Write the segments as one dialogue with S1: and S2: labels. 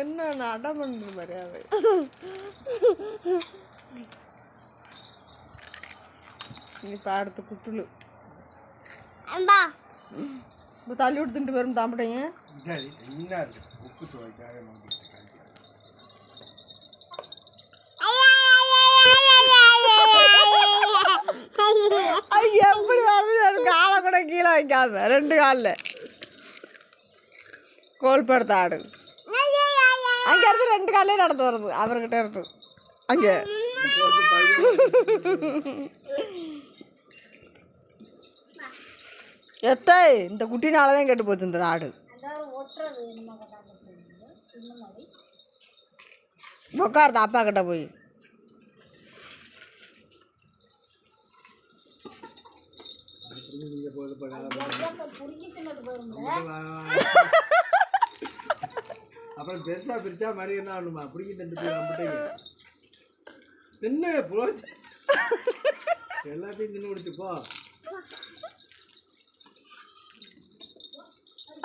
S1: என்ன அடம் பண்ணுற மரியாதை இப்போ அடுத்து குட்டுலு. இப்போ தள்ளி விடுத்துட்டு வரும் தாம்பிட்டைங்க
S2: சரி என்ன இருக்கு. உப்பு சுவைக்காக
S1: கூட ரெண்டு காலில். கோல் படுத்த ஆடு. அங்கே இருந்து ரெண்டு காலே நடந்து வருது அவர்கிட்ட இருந்து. அங்கே. எத்தை இந்த குட்டினால தான் கெட்டு போச்சு இந்த நாடு உட்காருது அப்பா கிட்ட போய்.
S2: போது அப்புறம் பெருசா பிரிச்சா மாதிரி என்ன ஆகணுமா பிடிக்கி திண்டு போய் தின்னு போச்சு எல்லாத்தையும் தின்னு முடிச்சு போ.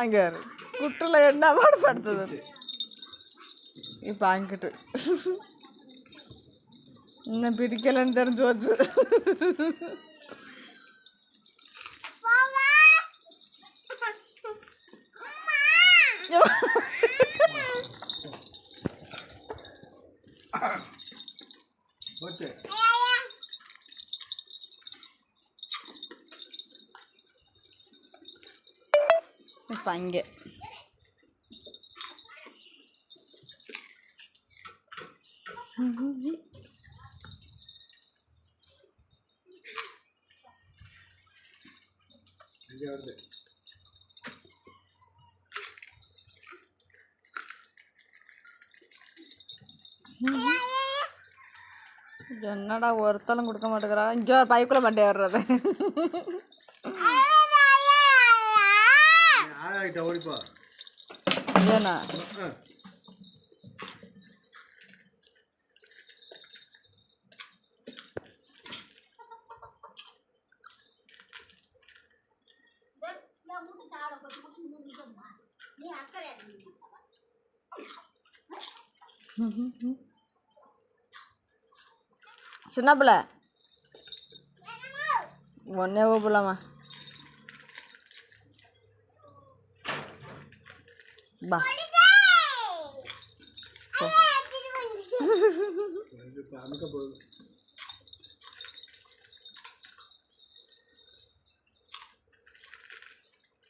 S1: அங்கே குட்டில் என்ன பாடுபடுத்துது? இப்போ அங்கிட்டு. இன்னும் பிரிக்கலைன்னு தெரிஞ்சு வச்சு
S2: போச்சு
S1: இப்போ அங்கே
S2: இங்கே வருது
S1: என்னடா ஒருத்தலும் கொடுக்க மாட்டேங்கிறா? இங்கே ஒரு பைக்குள்ள மண்டே வர்றது ஏண்ணா
S2: ஆ.
S1: சின்ன பிள்ளை ஒன்னே கூப்பிடலாமா பா.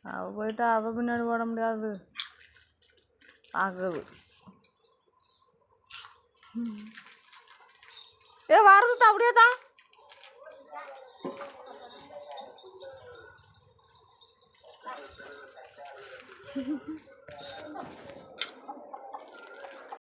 S1: அவ போயிட்டா அவ பின்னாடி ஓட முடியாது. ஆகுது. ஏ வரது அப்படியே தான்